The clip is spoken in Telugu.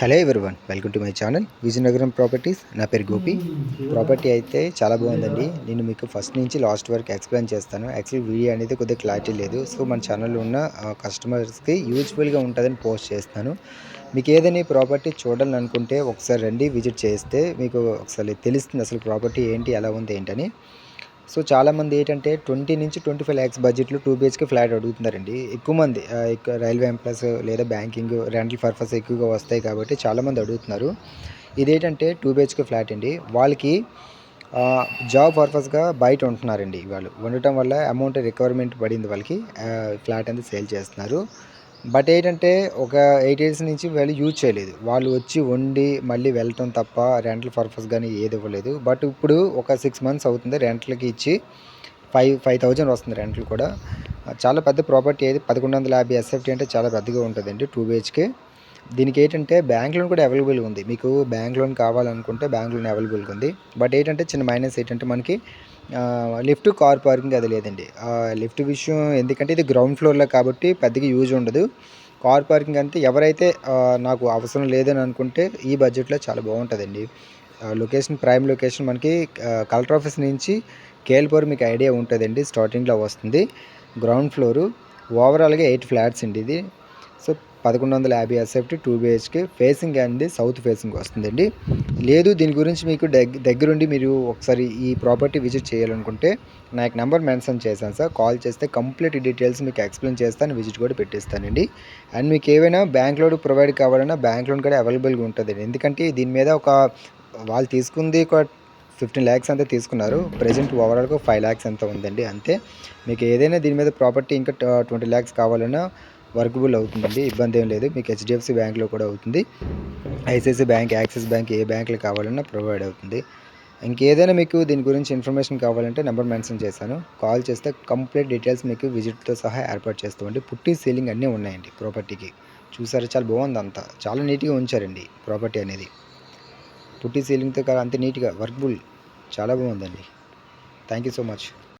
Hello everyone welcome to my channel Vizianagaram properties నా పేరు గోపి. ప్రాపర్టీ అయితే చాలా బాగుందండి. నేను మీకు ఫస్ట్ నుంచి లాస్ట్ వరకు ఎక్స్ప్లెయిన్ చేస్తాను. యాక్చువల్లీ వీడియో అనేది కొద్దిగా క్లారిటీ లేదు. సో మన ఛానల్లో ఉన్న కస్టమర్స్కి యూజ్ఫుల్గా ఉంటుందని పోస్ట్ చేస్తాను. మీకు ఏదైనా ప్రాపర్టీ చూడాలని అనుకుంటే ఒకసారి రండి విజిట్ చేస్తే మీకు ఒకసారి తెలుస్తుంది అసలు ప్రాపర్టీ ఏంటి ఎలా ఉంది ఏంటని. సో చాలామంది ఏంటంటే ట్వంటీ నుంచి ట్వంటీ ఫైవ్ ల్యాక్స్ బడ్జెట్లో టూ బిహెచ్కే ఫ్లాట్ అడుగుతున్నారండి. ఎక్కువ మంది రైల్వే ఎంప్లాయస్ లేదా బ్యాంకింగ్ రెంటల్ పర్పస్ ఎక్కువగా వస్తాయి కాబట్టి చాలామంది అడుగుతున్నారు. ఇదేంటంటే టూ బిహెచ్కే ఫ్లాట్ అండి. వాళ్ళకి జాబ్ పర్పస్గా బయట ఉంటున్నారండి వాళ్ళు. ఉండటం వల్ల అమౌంట్ రిక్వైర్మెంట్ పడింది వాళ్ళకి ఫ్లాట్ అనేది సేల్ చేస్తున్నారు. బట్ ఏంటంటే ఒక ఎయిట్ ఇయర్స్ నుంచి వాళ్ళు యూజ్ చేయలేదు. వాళ్ళు వచ్చి వండి మళ్ళీ వెళ్ళటం తప్ప రెంటల్ పర్పస్ కానీ ఏది ఇవ్వలేదు. బట్ ఇప్పుడు ఒక సిక్స్ మంత్స్ అవుతుంది రెంట్లకి ఇచ్చి ఫైవ్ ఫైవ్ థౌజండ్ వస్తుంది రెంట్లు కూడా. చాలా పెద్ద ప్రాపర్టీ అది పదకొండు వందల యాభై ఎస్ఎఫ్టీ అంటే చాలా పెద్దగా ఉంటుందండి టూ బిహెచ్కే దీనికి ఏంటంటే బ్యాంక్ లోన్ కూడా అవైలబుల్గా ఉంది. మీకు బ్యాంక్ లోన్ కావాలనుకుంటే బ్యాంక్ లోన్ అవైలబుల్గా ఉంది. బట్ ఏంటంటే చిన్న మైనస్ ఏంటంటే మనకి లిఫ్ట్ కార్ పార్కింగ్ అది లేదండి. లిఫ్ట్ విషయం ఎందుకంటే ఇది గ్రౌండ్ ఫ్లోర్లో కాబట్టి పెద్దగా యూజ్ ఉండదు. కార్ పార్కింగ్ అంతే ఎవరైతే నాకు అవసరం లేదని అనుకుంటే ఈ బడ్జెట్లో చాలా బాగుంటుందండి. లొకేషన్ ప్రైమ్ లొకేషన్ మనకి కలెక్టర్ ఆఫీస్ నుంచి కేల్పూర్ మీకు ఐడియా ఉంటుందండి. స్టార్టింగ్లో వస్తుంది. గ్రౌండ్ ఫ్లోరు ఓవరాల్గా ఎయిట్ ఫ్లాట్స్ అండి ఇది. సో పదకొండు వందల యాభై ఎస్ఎఫ్టీ టూ బిహెచ్కే ఫేసింగ్ అనేది సౌత్ ఫేసింగ్ వస్తుందండి. లేదు దీని గురించి మీకు దగ్గ దగ్గరుండి మీరు ఒకసారి ఈ ప్రాపర్టీ విజిట్ చేయాలనుకుంటే నాకు నెంబర్ మెన్షన్ చేశాను సార్. కాల్ చేస్తే కంప్లీట్ డీటెయిల్స్ మీకు ఎక్స్ప్లెయిన్ చేస్తాను విజిట్ కూడా పెట్టిస్తానండి. అండ్ మీకు ఏవైనా బ్యాంక్ లోన్ ప్రొవైడ్ కావాలన్నా బ్యాంక్ లోన్ కూడా అవైలబుల్గా ఉంటుందండి. ఎందుకంటే దీని మీద ఒక వాళ్ళు తీసుకుంది ఒక ఫిఫ్టీన్ ల్యాక్స్ అంతా తీసుకున్నారు. ప్రజెంట్ ఓవరాల్గా ఫైవ్ ల్యాక్స్ అంతా ఉందండి అంతే. మీకు ఏదైనా దీని మీద ప్రాపర్టీ ఇంకా ట్వంటీ ల్యాక్స్ కావాలన్నా వర్కబుల్ అవుతుందండి ఇబ్బంది ఏం లేదు. మీకు హెచ్డిఎఫ్సి బ్యాంక్లో కూడా అవుతుంది. ఐసిఐసి బ్యాంక్ యాక్సిస్ బ్యాంక్ ఏ బ్యాంకులు కావాలన్నా ప్రొవైడ్ అవుతుంది. ఇంకేదైనా మీకు దీని గురించి ఇన్ఫర్మేషన్ కావాలంటే నెంబర్ మెన్షన్ చేశాను. కాల్ చేస్తే కంప్లీట్ డీటెయిల్స్ మీకు విజిట్తో సహా ఏర్పాటు చేస్తామండి. పుట్టి సీలింగ్ అన్నీ ఉన్నాయండి ప్రాపర్టీకి. చూసారా చాలా బాగుంది అంతా. చాలా నీట్గా ఉంచారండి ప్రాపర్టీ అనేది. పుట్టి సీలింగ్తో కాదు అంత నీట్గా వర్క్బుల్. చాలా బాగుందండి. Thank you so much.